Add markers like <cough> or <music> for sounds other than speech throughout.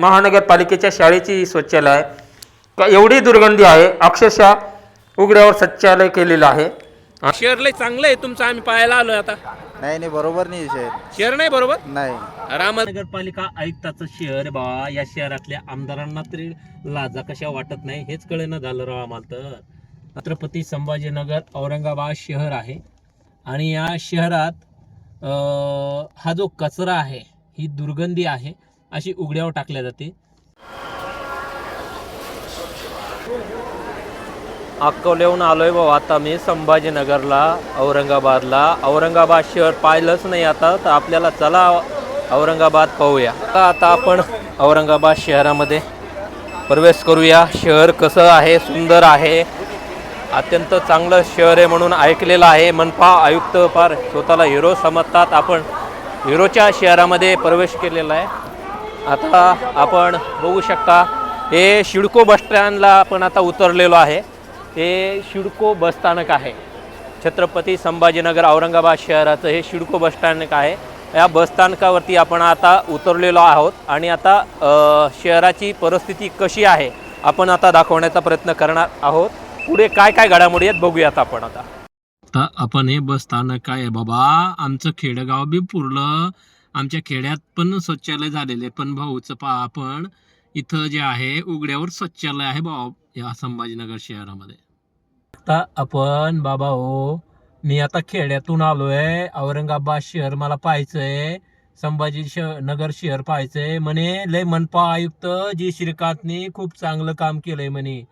महानगरपालिकेच्या शाळेची शौचालय. आहे का एवढी दुर्गंधी आहे. अक्षरशः उघड्यावर शौचालय केलेलं आहे. शहर लय चांगलं आहे. तुमचं आम्ही पाहायला आलोय आता. नाही नाही बरोबर नाही शहर नाही बरोबर? नाही. राम नगरपालिका आयुक्ताचं शहर बा या शहरातल्या आमदारांना तरी लाजा कशा वाटत नाही हेच कळेना झालं राव आम्हाला तर. छत्रपती संभाजीनगर औरंगाबाद शहर आहे. आणि या शहरात अं, हा जो कचरा आहे ही दुर्गंधी आहे. अशी उघड्यावर टाकल्या जाते. अकोल्याहून आलोय भाऊ आता मी संभाजीनगरला औरंगाबादला. औरंगाबाद शहर पाहिलंच नाही आता तर आपल्याला चला औरंगाबाद पाहूया. आता आता आपण औरंगाबाद शहरामध्ये प्रवेश करूया. शहर कसं आहे सुंदर आहे. अत्यंत चांगलं शहर आहे म्हणून ऐकलेलं आहे. मनपा आयुक्त फार स्वतःला हिरो समजतात. आपण हिरोच्या शहरामध्ये प्रवेश केलेला आहे. आता आपण बघू शकता हे शिडको बसस्टँडला आपण आता उतरलेलो आहे. हे शिडको बसस्थानक आहे. छत्रपती संभाजीनगर औरंगाबाद शहराचं हे शिडको बसस्थानक आहे. या बसस्थानकावरती आपण आता उतरलेलो आहोत आणि आता शहराची परिस्थिती कशी आहे आपण आता दाखवण्याचा प्रयत्न करणार आहोत. पुढे काय काय घडामोडी आहेत बघूयात आपण आता. आता आपण हे बसस्थानक काय आहे? बाबा आमचं खेडेगाव बी पुरलं आमच्या खेड्यात पण शौचालय झालेले पण भाऊचं पहा आपण इथं जे आहे उघड्यावर शौचालय आहे भाऊ या संभाजीनगर शहरामध्ये. आता आपण बाबा हो मी आता खेड्यातून आलोय. औरंगाबाद शहर मला पाहायचंय. संभाजी श नगर शहर पाहायचंय. म्हणे लय मनपा आयुक्त जी श्रीकांतनी खूप चांगलं काम केलंय म्हणे.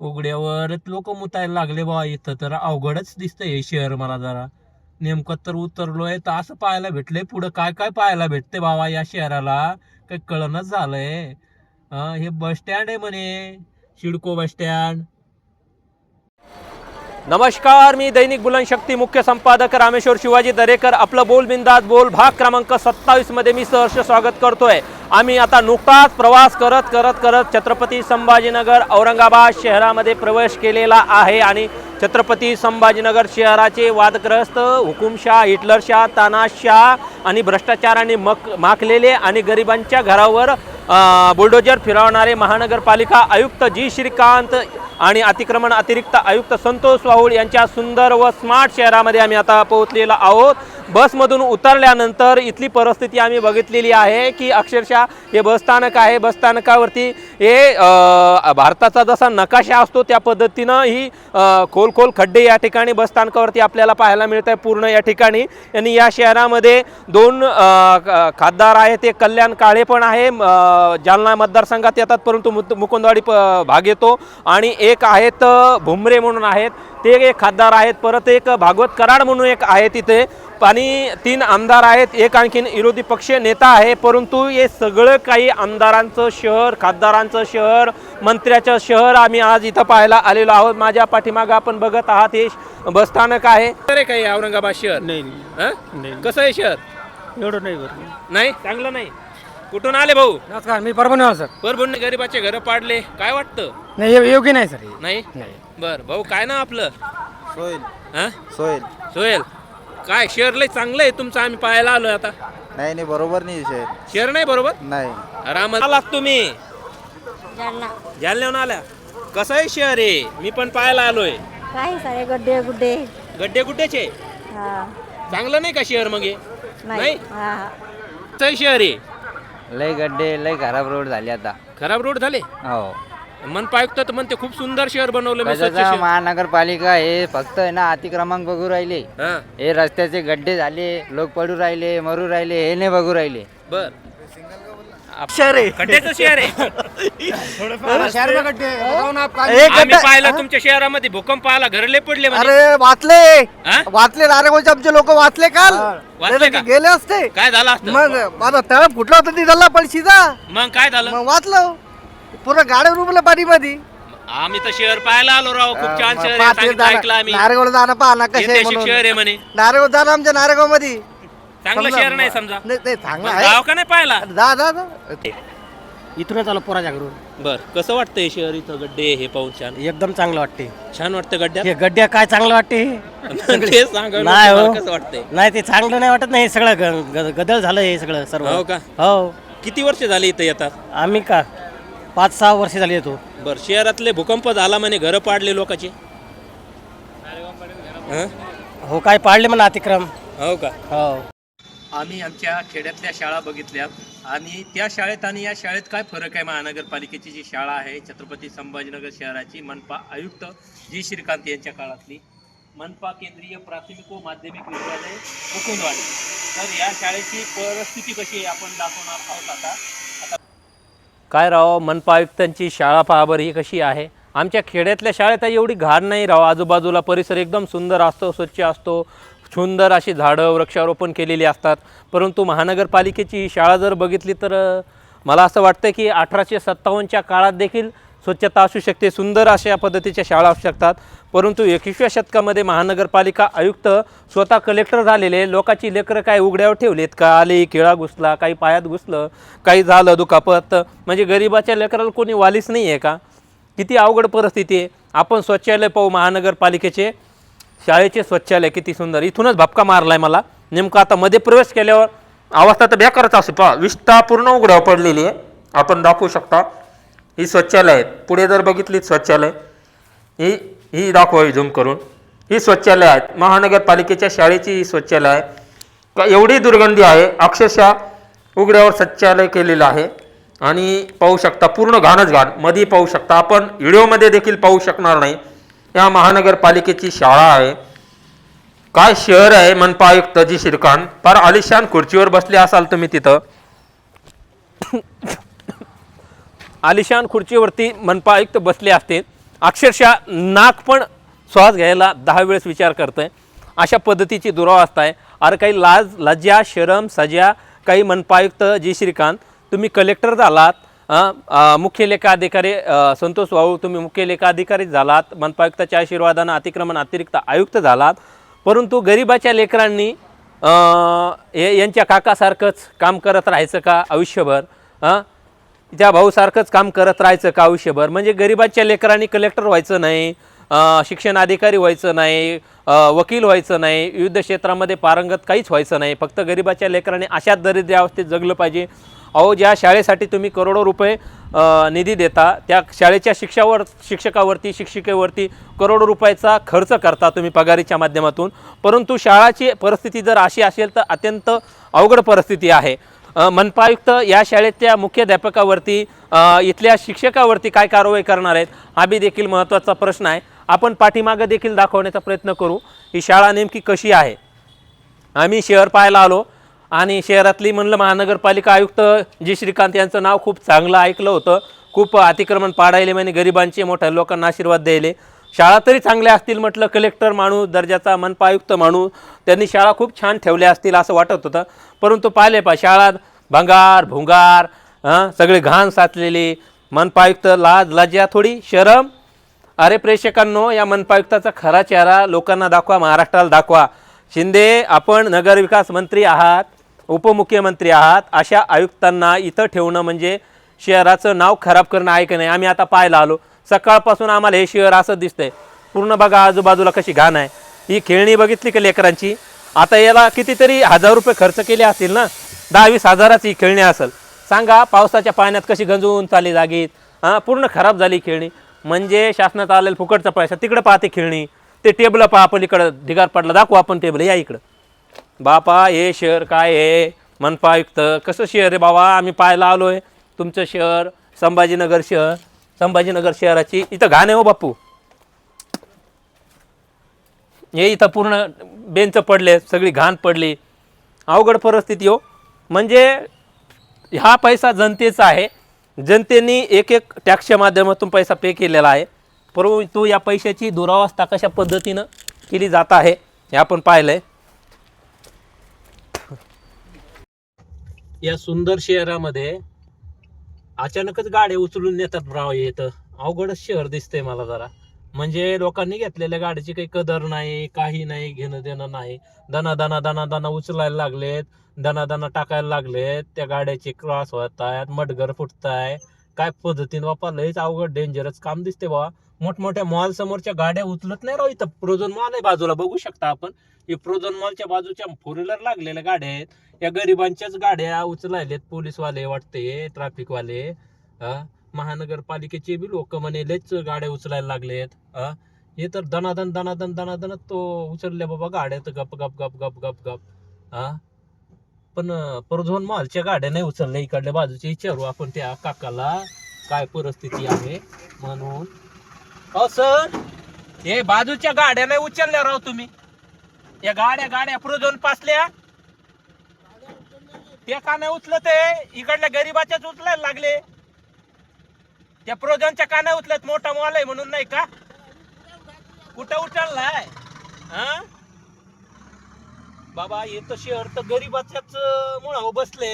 उघड्यावर लोक मुतायला लागले बा इथं तर अवघडच दिसतंय हे शहर मला जरा. नेमकं तर उतरलोय तर असं पाहायला भेटलंय. पुढं काय काय पाहायला भेटते बाबा या शहराला? काही कळणच झालंय. हे बस स्टँड आहे म्हणे शिडको बस स्टँड. नमस्कार मी दैनिक बुलनशक्ती मुख्य संपादक रामेश्वर शिवाजी दरेकर. आपलं बोलबिंदास बोल भाग क्रमांक सत्तावीसमध्ये मी सहर्ष स्वागत करतोय. आम्ही आता नुकताच प्रवास करत करत करत छत्रपती संभाजीनगर औरंगाबाद शहरामध्ये प्रवेश केलेला आहे आणि छत्रपती संभाजीनगर शहराचे वादग्रस्त हुकुमशाह हिटलरशाह तानाशाह आणि भ्रष्टाचाराने मक माखलेले आणि गरिबांच्या घरावर बुलडोजर फिरवणारे महानगरपालिका आयुक्त जी. श्रीकांत आणि अतिक्रमण अतिरिक्त आयुक्त संतोष वाहुळ यांच्या सुंदर व स्मार्ट शहरामध्ये आम्ही आता पोहोचलेलो आहोत. बसमधून उतरल्यानंतर इथली परिस्थिती आम्ही बघितलेली आहे की अक्षरशः हे बसस्थानक आहे. बसस्थानकावरती हे भारताचा जसा नकाशा असतो त्या पद्धतीनं ही खोल खोल खड्डे या ठिकाणी बसस्थानकावरती आपल्याला पाहायला मिळत आहे पूर्ण या ठिकाणी. आणि या शहरामध्ये दोन खासदार आहेत. ते कल्याण काळे पण आहे. जालना मतदारसंघात येतात परंतु मुकुंदवाडी प भाग येतो. आणि एक आहेत भुमरे म्हणून आहेत. ते एक खासदार आहेत. परत एक भागवत कराड म्हणून एक आहे तिथे. आणि तीन आमदार आहेत एक आणखीन विरोधी पक्ष नेता आहे परंतु हे सगळं काही आमदारांचं शहर खासदारांचं शहर मंत्र्याचं शहर आम्ही आज इथं पाहायला आलेलो आहोत. माझ्या पाठीमागं आपण बघत आहात हे बसस्थानक आहे. तर आहे काही औरंगाबाद शहर? नाही हं? कसं आहे शहर? एवढं नाही बरं. नाही? चांगलं नाही. कुठून आले भाऊ? नमस्कार मी परभणी सर. परभणी गरिबाचे घर पाडले. काय वाटतं? नाही योग्य नाही सर. नाही? नाही. बर भाऊ काय ना आपलं? सोयील हं? सोयील सोहेल. काय शहर लय चांगलं आहे तुमचं आम्ही पाहायला आलोय आता. नाही नाही बरोबर नाही विषय शहर नाही बरोबर? नाही. राम आलात तुम्ही. जालना. जालन्याहून आल्या. कसं आहे शहर आहे मी पण पाहायला आलोय. काही सारे गड्डे गुड्डे. गड्डे गुड्डेचे? हा. चांगलं नाही का शहर मग हे? नाही. नाही? हा हा. कसं आहे शहर आहे लय गड्डे लय खराब रोड झाले आता. खराब रोड झाले? हो. मनपा आयुक्त तर म्हणते खूप सुंदर शहर बनवलं मी स्वच्छ कशाचा शहर. महानगरपालिका हे फक्त आहे ना अतिक्रमांक बघू राहिले. हा. हे रस्त्याचे गड्डे झाले लोक पडू राहिले मरू राहिले हे नाही बघू राहिले. बर. शहर आहे. खड्ड्याचं शहर आहे. आम्ही पाहिलं तुमच्या शहरामध्ये भूकंप आला घरले पडले म्हणे. अरे वाचले. हा? वाचले नारेगावचे आमचे लोक वाचले काल. वाचले का? गेले असते. काय झालं असतं? मग माझा तळ फुटला होता ती झाला पण शिजा मग काय झालं? मग वाचलो. पूर्ण गाड्या रुमलं पाणी मध्ये आम्ही तर शहर पाहायला आलो राव खूप छान शहर आहे सांगितलं ऐकलं आम्ही. नारेगाव जाणं पाहा ना कसे ऐतिहासिक शहर आहे म्हणे. नारेगाव जाणं आमच्या नारेगावमध्ये चांगलं शहर नाही समजा. नाही नाही, चांगलं आहे. गाव का नाही पाहिला जा जा जा. इथूनच आलो पोराच्या घरून बर कसं वाटतंय शहर इथं गड्डे हे पाहून छान? एकदम चांगलं वाटते छान वाटतं गड्ड्यात? हे गड्ड्या काय चांगलं वाटते हे? <laughs> ते सांगा ना नाही तुम्हाला हो. कसं वाटतंय? नाही ते चांगलं नाही वाटत नाही हे सगळं ग- ग- गदळ झालं हे सगळं सर्व. हो का? हो. किती वर्ष झाली इथं येतात? आम्ही का? पाच सहा वर्ष झाली येतो बर शहरातले भूकंप झाला म्हणे घरं पाडले लोकांचे? हं? हो काय पाडले म्हणा अतिक्रम. हो का? हो. आम्ही आमच्या खेड्यातल्या शाळा बघितल्यात आणि त्या शाळेत आणि या शाळेत काय फरक आहे? महानगरपालिकेची जी शाळा आहे छत्रपती संभाजीनगर शहराची मनपा आयुक्त जी श्रीकांत यांच्या काळातली मनपा केंद्रीय प्राथमिक व माध्यमिक विद्यालय मुकुंदवाडी. तर या शाळेची परिस्थिती कशी आहे? आपण दाखवणार आहोत आता. काय राव मनपा आयुक्तांची शाळा पहाबर ही कशी आहे? आमच्या खेड्यातल्या शाळेत एवढी घाण नाही राव. आजूबाजूला परिसर एकदम सुंदर असतो स्वच्छ असतो. सुंदर अशी झाडं वृक्षारोपण केलेली असतात. परंतु महानगरपालिकेची ही शाळा जर बघितली तर मला असं वाटतं की अठराशे सत्तावन्नच्या काळात देखील स्वच्छता असू शकते सुंदर अशा पद्धतीच्या शाळा असू शकतात. परंतु एकविसव्या शतकामध्ये महानगरपालिका आयुक्त स्वतः कलेक्टर झालेले लोकांची लेकरं काय उघड्यावर ठेवलेत का? आले केळा घुसला काही पायात घुसलं काही झालं दुखापत म्हणजे गरिबाच्या लेकराला कोणी वालीच नाही आहे का? किती अवघड परिस्थिती आहे. आपण स्वच्छालय पाहू महानगरपालिकेचे शाळेचे स्वच्छालय किती सुंदर. इथूनच भपका मारलाय मला. नेमकं आता मध्ये प्रवेश केल्यावर अवस्था तर बेकारच असू पहा विष्ठा पूर्ण उघड्यावर पडलेली आहे. आपण दाखवू शकता. ही स्वच्छालय आहेत. पुढे जर बघितली स्वच्छालय ही ही दाखवावी झूम करून. ही स्वच्छालय आहेत. महानगरपालिकेच्या शाळेची ही स्वच्छालय आहे. का एवढी दुर्गंधी आहे अक्षरशः उघड्यावर स्वच्छालय केलेलं आहे. आणि पाहू शकता पूर्ण घाणच घाण. मध्ये पाहू शकता. आपण व्हिडिओमध्ये देखील पाहू शकणार नाही. या महानगरपालिकेची शाळा आहे. काय शहर आहे मनपा आयुक्त जी श्रीकांत. फार आलिशान खुर्चीवर बसले असाल तुम्ही तिथं. आलिशान खुर्चीवरती मनपा आयुक्त बसले असते अक्षरशः नाक पण श्वास घ्यायला दहा वेळेस विचार करतं आहे अशा पद्धतीची दुरावस्था आहे. अरे काही लाज लज्जा शरम सजा काही मनपा आयुक्त जी श्रीकांत तुम्ही कलेक्टर झालात मुख्य लेखा अधिकारी संतोष भाऊ तुम्ही मुख्य लेखाधिकारी झालात मनपा आयुक्ताच्या आशीर्वादानं अतिक्रमण अतिरिक्त आयुक्त झालात. परंतु गरिबाच्या लेकरांनी यांच्या काकासारखंच काम करत राहायचं का आयुष्यभर? त्या भाऊसारखंच काम करत राहायचं का आयुष्यभर? म्हणजे गरिबाच्या लेकरांनी कलेक्टर व्हायचं नाही शिक्षण अधिकारी व्हायचं नाही वकील व्हायचं नाही विविध क्षेत्रामध्ये पारंगत काहीच व्हायचं नाही. फक्त गरिबाच्या लेकरांनी अशाच दरिद्र अवस्थेत जगलं पाहिजे. अहो ज्या शाळेसाठी तुम्ही करोडो रुपये निधी देता त्या शाळेच्या शिक्षावर शिक्षकावरती शिक्षिकेवरती करोडो रुपयाचा खर्च करता तुम्ही पगारीच्या माध्यमातून. परंतु शाळाची परिस्थिती जर अशी असेल तर अत्यंत अवघड परिस्थिती आहे. मनपायुक्त मनपा आयुक्त या शाळेच्या मुख्याध्यापकावरती इथल्या शिक्षकावरती काय कारवाई करणार आहेत हा बी देखील महत्त्वाचा प्रश्न आहे. आपण पाठीमागं देखील दाखवण्याचा प्रयत्न करू ही शाळा नेमकी कशी आहे? आम्ही शहर पाहायला आलो आणि शहरातली म्हणलं महानगरपालिका आयुक्त जी श्रीकांत यांचं नाव खूप चांगलं ऐकलं होतं. खूप अतिक्रमण पाडायले म्हणजे गरिबांचे मोठ्या लोकांना आशीर्वाद द्यायले. शाळा तरी चांगल्या असतील म्हटलं कलेक्टर माणूस दर्जाचा मनपायुक्त माणूस त्यांनी शाळा खूप छान ठेवल्या असतील असं वाटत होतं. परंतु पाहिले पा शाळा भंगार भुंगार सगळे घाण साचलेली मनपायुक्त लाज लज्जा थोडी शरम. अरे प्रेक्षकांनो या मनपायुक्ताचा खरा चेहरा लोकांना दाखवा महाराष्ट्राला दाखवा. शिंदे आपण नगरविकास मंत्री आहात उपमुख्यमंत्री आहात अशा आयुक्तांना इथं ठेवणं म्हणजे शहराचं नाव खराब करणं आहे का नाही आम्ही आता पाहायला आलो. सकाळपासून आम्हाला हे शहर असं दिसतंय. पूर्ण बघा आजूबाजूला कशी घाण आहे. ही खेळणी बघितली का लेकरांची? आता याला कितीतरी हजार रुपये खर्च केले असतील ना? दहा वीस हजाराची ही खेळणी असेल. सांगा पावसाच्या पाण्यात कशी गंजून चालली जागीत? हां पूर्ण खराब झाली खेळणी. म्हणजे शासनात आलेलं फुकटचा पैसा तिकडं पाहते खेळणी. ते टेबल पहा आपण इकडं ढिगार पडला दाखवू आपण टेबल या इकडं. बापा हे शहर काय आहे? मनपा आयुक्त कसं शहर आहे बाबा? आम्ही पाहायला आलो आहे तुमचं शहर संभाजीनगर शहर. संभाजीनगर शहराची. इथं घाण आहे हो बापू. हे इथं पूर्ण बेंच पडले सगळी घाण पडली. अवघड परिस्थिती हो. म्हणजे हा पैसा जनतेचा आहे. जनतेने एक एक टॅक्सच्या माध्यमातून पैसा पे केलेला आहे. परंतु या पैशाची दुरावस्था कशा पद्धतीनं केली जात आहे हे आपण पाहिलंय. या सुंदर शहरामध्ये अचानकच गाड्या उचलून नेतात राव येतं अवघडच शहर दिसतंय मला जरा. म्हणजे लोकांनी घेतलेल्या गाडीची काही कदर नाही काही नाही घेणं देणं नाही. दना दना दना दना उचलायला लागलेत दना दना टाकायला लागलेत त्या गाड्याचे क्रॉस होत आहेत मडगर फुटत आहे काय पद्धतीने बापा अवघड डेंजरस काम दिसते बाबा मोठमोठ्या मॉल समोरच्या गाड्या उचलत नाही राव इथं. प्रोझोन मॉल आहे बाजूला. बघू शकता आपण. हे प्रोझोन मॉलच्या बाजूच्या फोर व्हीलर लागलेल्या गाड्या आहेत. या गरिबांच्याच गाड्या उचलायलेत पोलीसवाले वाटते ट्रॅफिकवाले महानगरपालिकेचे बी लोक म्हणे लयच गाड्या उचलायला लागलेत. हा हे तर दनादन दनादन दनादन तो उचलले बाबा गाड्या तर गप गप गप गप गप गप. हा पण परझोन मॉलच्या गाड्या नाही उचलल्या. इकडल्या बाजूच्या विचारू आपण त्या काकाला काय परिस्थिती आहे म्हणून. हो सर. हे बाजूच्या गाड्या नाही उचलल्या राव तुम्ही. या गाड्या गाड्या प्रोझोन पासल्या. ते का नाही उचलत आहे? इकडल्या गरीबाच्याच उचलायला लागले. त्या प्रोजनच्या का नाही उचलत? मोठा मॉल आहे म्हणून नाही का? कुठं उचललाय? हा? बाबा तर शहर तर गरीबाच्याच मुळावं बसले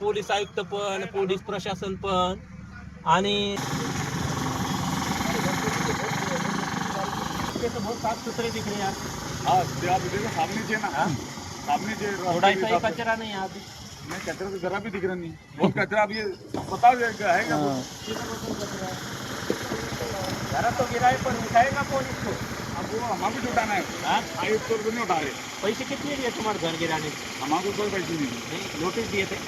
पोलीस आयुक्त पण पोलीस प्रशासन पण. आणि ते तर बहुत साफ़ सुथरे दिख रहे यार। हाँ आप देखो सामने से ना सामने से थोड़ा सा। कचरा नहीं है अभी नहीं कचरा तो जरा भी दिख रहा नहीं। बहुत कचरा अब ये बताओ क्या है। जरा तो गिराए पर उठाएगा कौन इसको? अब वो हमारे को उठाना है। हाँ? आयुक्त तो नहीं उठा रहे। पैसे कितने दिए तुम्हारे घर गिराने? हमारे कोई पैसे नहीं दिए। नहीं नोटिस दिए थे?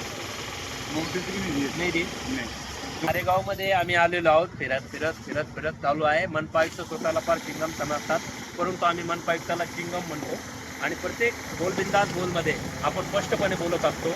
नोटिस भी नहीं दिए। नहीं दिए? नहीं। मारेगावमध्ये आम्ही आलेलो आहोत. फिरत फिरत फिरत फिरत चालू आहे. मनपा आयुक्त स्वतःला फार चिंगम समजतात. परंतु आम्ही मनपा आयुक्ताला चिंगम म्हणतो. आणि प्रत्येक बोलबिंदास बोलमध्ये आपण स्पष्टपणे बोलत असतो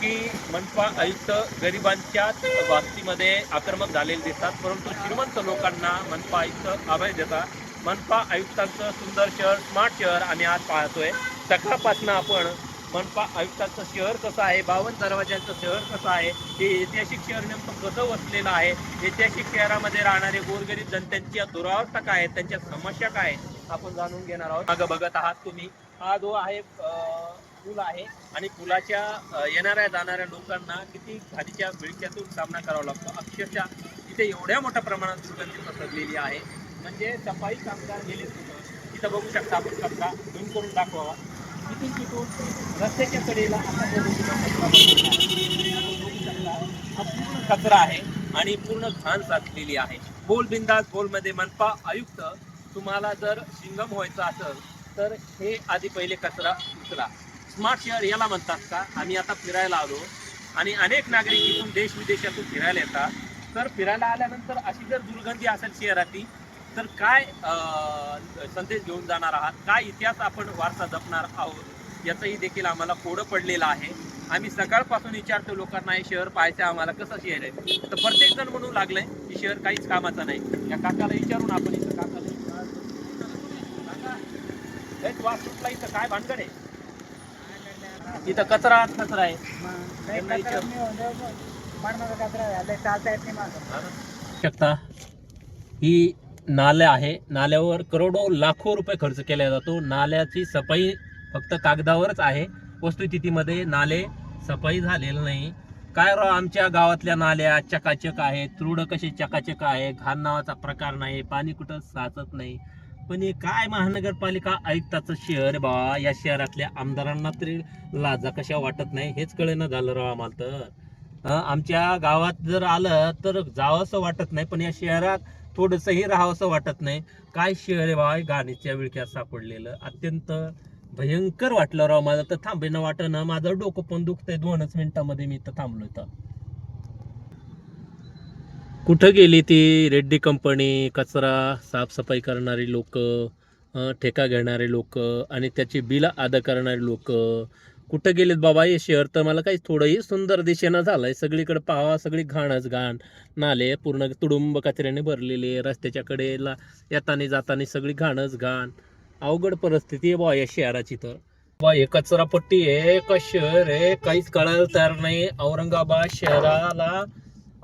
की मनपा आयुक्त गरिबांच्या बाबतीमध्ये आक्रमक झालेले दिसतात. परंतु श्रीमंत लोकांना मनपा आयुक्त अभय देतात. मनपा आयुक्तांचं सुंदर शहर स्मार्ट शहर आम्ही आज पाहतोय. सकाळपासून आपण मनपा आयुक्तांचं शहर कसं आहे बावन दरवाज्यांचं शहर कसं आहे हे ऐतिहासिक शहर नेमकं कसं वसलेलं आहे ऐतिहासिक शहरामध्ये राहणारे गोरगरीब जनतेच्या दुरावस्था काय आहेत त्यांच्या समस्या काय आहेत आपण जाणून घेणार आहोत. मागं बघत आहात तुम्ही. हा जो आहे पूल आहे आणि पुलाच्या येणाऱ्या जाणाऱ्या लोकांना किती खालीच्या विळख्यातून सामना करावा लागतो. अक्षरशः इथे एवढ्या मोठ्या प्रमाणात दुर्गंधी पसरलेली आहे. म्हणजे सफाई कामगार गेले तिथं. बघू शकता आपण कचरा करून दाखवावा. रस्त्याच्या कडेला कचरा आहे. पूर्ण कचरा आहे आणि पूर्ण घाण साचलेली आहे. बोल बिंदास बोलमध्ये मनपा आयुक्त तुम्हाला जर शिंगम व्हायचं असेल तर हे आधी पहिले कचरा उचला. स्मार्ट शहर याला म्हणतात का? आम्ही आता फिरायला आलो आणि अनेक नागरिक इथून देश विदेशातून फिरायला येतात. तर फिरायला आल्यानंतर अशी जर दुर्गंधी असेल शहराची तर काय संदेश घेऊन जाणार आहात काय इतिहास आपण वारसा जपणार आहोत याचंही देखील आम्हाला कोडं पडलेलं आहे आम्ही सकाळपासून विचारतो लोकांना हे शहर पाहायचं आम्हाला कसं शहर आहे तर प्रत्येक जण म्हणू लागलंय की शहर काहीच कामाचं नाही या काकाला विचारून आपण इथं काकाला काका, वास सुटला इथं काय भानगड आहे इथं कचरा आत कचरा आहे त्यांना शकता ही नाल्या आहे. नाल्यावर करोडो लाखो रुपये खर्च केला जातो. नाल्याची सफाई फक्त कागदावरच आहे. वस्तुस्थितीमध्ये नाले सफाई झालेलं नाही. काय राव आमच्या गावातल्या नाल्या चकाचक आहेत. तुरड कसे चकाचक आहे? घाण नावाचा प्रकार नाही. पाणी कुठं साचत नाही. पण हे काय महानगरपालिका आयुक्ताचं शहर बा या शहरातल्या आमदारांना तरी लाजा कशा वाटत नाही? हेच कळेनं झालं राव आम्हाला तर. आमच्या गावात जर आलं तर जावंसं वाटत नाही पण या शहरात थोडंसंही राहावंसं वाटत नाही. काय शहर आहे बा गाणीच्या विळख्यात सापडलेलं. अत्यंत भयंकर वाटलं राव माझं. तर थांबेनं वाटणं माझं डोकं पण दुखतंय. दोनच मिनिटामध्ये मी इथं थांबलो इथं. कुठं गेली ती रेड्डी कंपनी? कचरा साफसफाई करणारी लोक ठेका घेणारे लोक आणि त्याची बिलं अदा करणारे लोक? कुठं गेलेत बाबा हे शहर? तर मला काही थोडंही सुंदर दिशेनं झालंय. सगळीकडे पाहावा सगळी घाणच घाण. नाले पूर्ण तुडुंब कचऱ्याने भरलेले रस्त्याच्या कडेला येताना जाताना सगळी घाणच घाण. अवघड परिस्थिती आहे बा या शहराची तर. बा हे कचरापट्टी आहे का शहर आहे काहीच कळायला तयार नाही. औरंगाबाद शहराला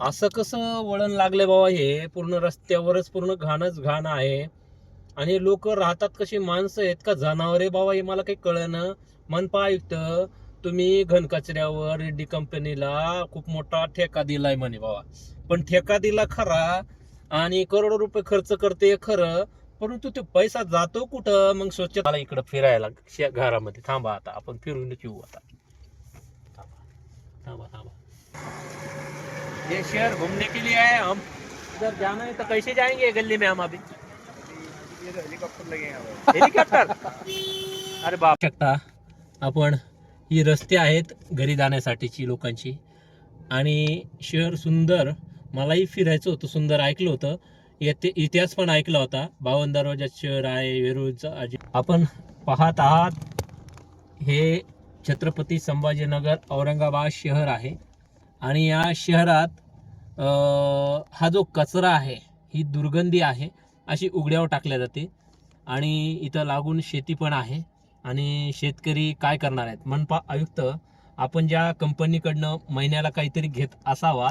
असं कसं वळण लागले बाबा हे? पूर्ण रस्त्यावरच पूर्ण घाणच घाण आहे. आणि लोक राहतात कशी माणसं आहेत का? जनावर आहे बाबा हे मला काही कळलं मनपा आयुक्त तुम्ही घनकचऱ्यावर रेड्डी कंपनीला खूप मोठा ठेका दिलाय म्हणे बाबा. पण ठेका दिला खरा आणि करोडो रुपये खर्च करते खरं परंतु ते पैसा जातो कुठं? मग स्वच्छ मला इकडं फिरायला घरामध्ये. थांबा आता आपण फिरून येऊ आता. थांबा थांबा ये शहर घूमने के लिए आए हम. इधर जाना है तो कैसे जाएंगे गली में हम अभी? हेलिकॉप्टर अरे बाप. शकता? आपण ही रस्ते आहेत घरी जाण्यासाठीची लोकांची. आणि शहर सुंदर मलाही फिरायचं होतं सुंदर ऐकलं होतं. येते इतिहास पण ऐकला होता. बावन दरवाजा शहर आहे वेरूळचं आजी. आपण पाहत आहात हे छत्रपती संभाजीनगर औरंगाबाद शहर आहे. आणि या शहरात हा जो कचरा आहे ही दुर्गंधी आहे अशी उघड्यावर टाकल्या जाते. आणि इथं लागून शेती पण आहे. आणि शेतकरी काय करणार आहेत? मनपा आयुक्त आपण ज्या कंपनीकडनं महिन्याला काहीतरी घेत असावा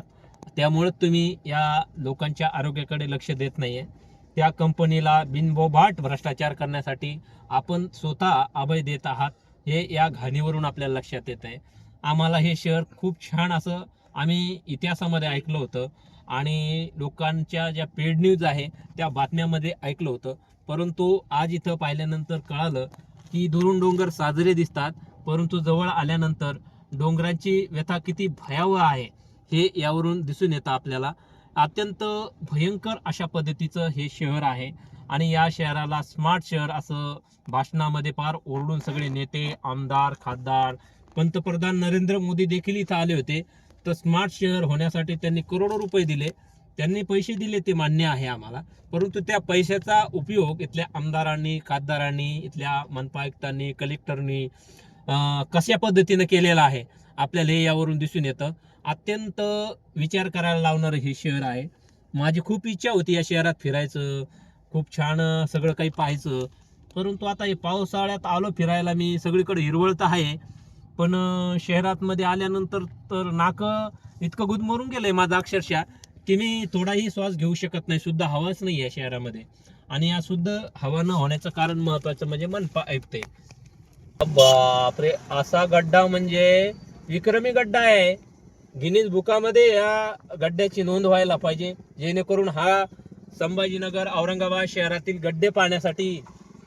त्यामुळे तुम्ही या लोकांच्या आरोग्याकडे लक्ष देत नाही आहे त्या कंपनीला बिनबोभाट भ्रष्टाचार करण्यासाठी आपण स्वतः अभय देत आहात हे या घाणीवरून आपल्याला लक्षात येत आहे आम्हाला हे शहर खूप छान असं आम्ही इतिहासामध्ये ऐकलं होतं आणि लोकांच्या ज्या पेड न्यूज आहे त्या बातम्यामध्ये ऐकलं होतं. परंतु आज इथं पाहिल्यानंतर कळालं की दुरून डोंगर साजरे दिसतात परंतु जवळ आल्यानंतर डोंगरांची व्यथा किती भयावह आहे हे यावरून दिसून येतं आपल्याला. अत्यंत भयंकर अशा पद्धतीचं हे शहर आहे आणि या शहराला स्मार्ट शहर असं भाषणामध्ये फार ओरडून सगळे नेते आमदार खासदार पंतप्रधान नरेंद्र मोदी देखील इथं आले होते. तर स्मार्ट शहर होण्यासाठी त्यांनी करोडो रुपये दिले. त्यांनी पैसे दिले ते मान्य आहे आम्हाला. परंतु त्या पैशाचा उपयोग इथल्या आमदारांनी खासदारांनी इथल्या मनपा आयुक्तांनी कलेक्टरनी कशा पद्धतीनं केलेला आहे आपल्याला हे यावरून दिसून येतं. अत्यंत विचार करायला लावणारं हे शहर आहे. माझी खूप इच्छा होती या शहरात फिरायचं. खूप छान सगळं काही पाहायचं. परंतु आता हे पावसाळ्यात आलो फिरायला मी सगळीकडे हिरवळत आहे. पण शहरातमध्ये आल्यानंतर तर नाकं इतकं गुदमरून गेलंय माझं अक्षरशः. की मी थोडाही श्वास घेऊ शकत नाही शुद्ध हवाच नाही आहे शहरामध्ये. आणि या शुद्ध हवा न होण्याचं कारण महत्वाचं म्हणजे मनपा ऐकते बापरे असा गड्डा म्हणजे विक्रमी गड्डा आहे. गिनीज बुकामध्ये या गड्ड्याची नोंद व्हायला पाहिजे जेणेकरून हा संभाजीनगर औरंगाबाद शहरातील गड्डे पाहण्यासाठी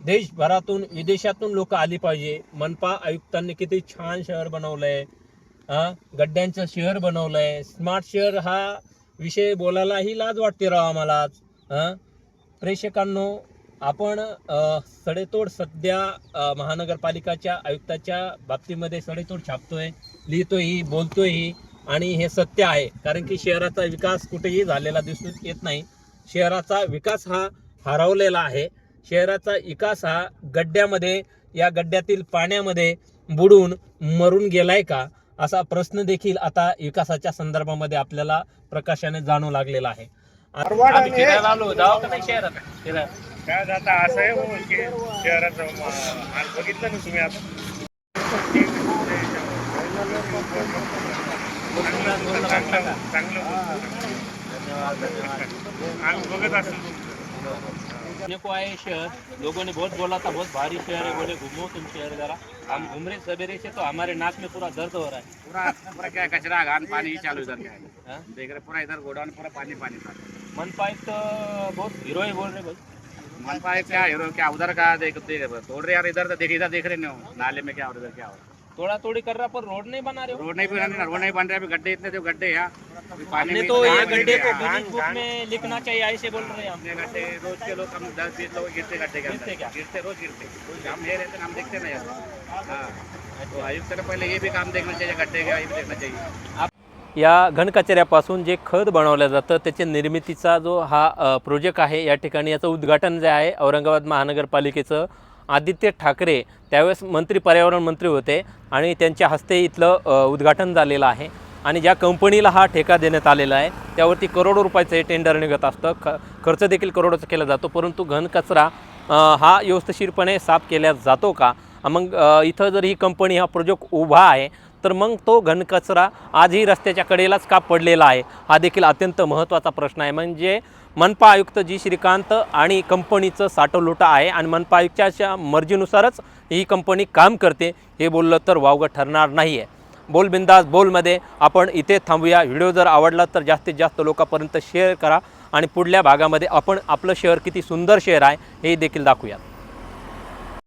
देशभरातून विदेशातून लोक आली पाहिजे. मनपा आयुक्तांनी किती छान शहर बनवलंय. हा गड्ड्यांचं शहर बनवलंय. स्मार्ट शहर हा विषय बोलायलाही लाज वाटते राव आम्हाला आज प्रेक्षकांनो आपण सडेतोड सध्या महानगरपालिकाच्या आयुक्ताच्या बाबतीमध्ये सडेतोड छापतोय लिहितोही बोलतोही आणि हे सत्य आहे. कारण की शहराचा विकास कुठेही झालेला दिसून येत नाही. शहराचा विकास हा हरवलेला आहे. शहराचा विकास हा गड्ड्यामध्ये या गड्ड्यातील पाण्यामध्ये बुडून मरून गेलाय का? असा प्रश्न देखील आता विकासाच्या संदर्भामध्ये आपल्याला प्रकाशाने जाणू लागलेला आहे. आम्ही फिरायला आलो. जाऊ का नाही शहरात फिरायला. काय जाता असं आहे हो शे- शहराचं म- आज बघितलं ना तुम्ही आता. चांगलं चांगलं चांगलं आम्ही बघत को आए शहर। लोगों ने बहुत बोला था बहुत भारी शहर है बोले घूमो तुम शहर जरा। हम घूम रहे सवेरे से तो हमारे नाक में पूरा दर्द हो रहा है। पूरा पूरा क्या कचरा घान पानी ही चालू इधर। क्या? देख रहे पूरा इधर गोडाउन पूरा पानी पानी। मनपा एक तो बहुत हीरो है बोल रहे भाई। मन पाए क्या हीरो क्या उधर का देख देख तोड़ रहे यार इधर तो देख इधर देख रहे हो नाले में क्या है, इधर क्या हो रहा तोड़ा तोड़ी कर रहा पर रोड नहीं बना रहे हो? रोड नहीं बन रहा रोड नहीं बन रहा अभी गड्ढे इतने थे गड्ढे यहाँ अभी पानी हमने तो ये हाँ, गड्ढे को बुक में लिखना चाहिए ऐसे बोल रहे हैं हम। गड्ढे रोज के लोग हम दस बीस लोग गिरते गड्ढे के गिरते क्या? गिरते रोज गिरते। हम ये रहते हम देखते नहीं यार हाँ। तो आयुक्त ने पहले ये भी काम देखना चाहिए गड्ढे का ये भी देखना चाहिए। या घनकचऱ्यापासून जे खत बनवलं जातं त्याच्या निर्मितीचा जो हा प्रोजेक्ट आहे या ठिकाणी याचं उद्घाटन जे आहे औरंगाबाद महानगरपालिकेचं आदित्य ठाकरे त्यावेळेस मंत्री पर्यावरण मंत्री होते आणि त्यांच्या हस्ते इथलं उद्घाटन झालेलं आहे. आणि ज्या कंपनीला हा ठेका देण्यात आलेला आहे त्यावरती करोडो रुपयाचं हे टेंडर निघत असतं. ख खर्च देखील करोडोचा केला जातो परंतु घनकचरा हा व्यवस्थितशीरपणे साफ केला जातो का? मग इथं जर ही कंपनी हा प्रोजेक्ट उभा आहे तर मग तो घनकचरा आजही रस्त्याच्या कडेलाच का पडलेला आहे? हा देखील अत्यंत महत्त्वाचा प्रश्न आहे. म्हणजे मनपा आयुक्त जी श्रीकांत आणि कंपनीचं साठवलुटा आहे आणि मनपा आयुक्ताच्या मर्जीनुसारच ही कंपनी काम करते हे बोललं तर वावगं ठरणार नाही आहे बोल बिंदास बोलमध्ये आपण इथे थांबूया. व्हिडिओ जर आवडला तर जास्तीत जास्त लोकांपर्यंत शेअर करा आणि पुढल्या भागामध्ये आपण आपलं शहर किती सुंदर शहर आहे हे देखील दाखवूया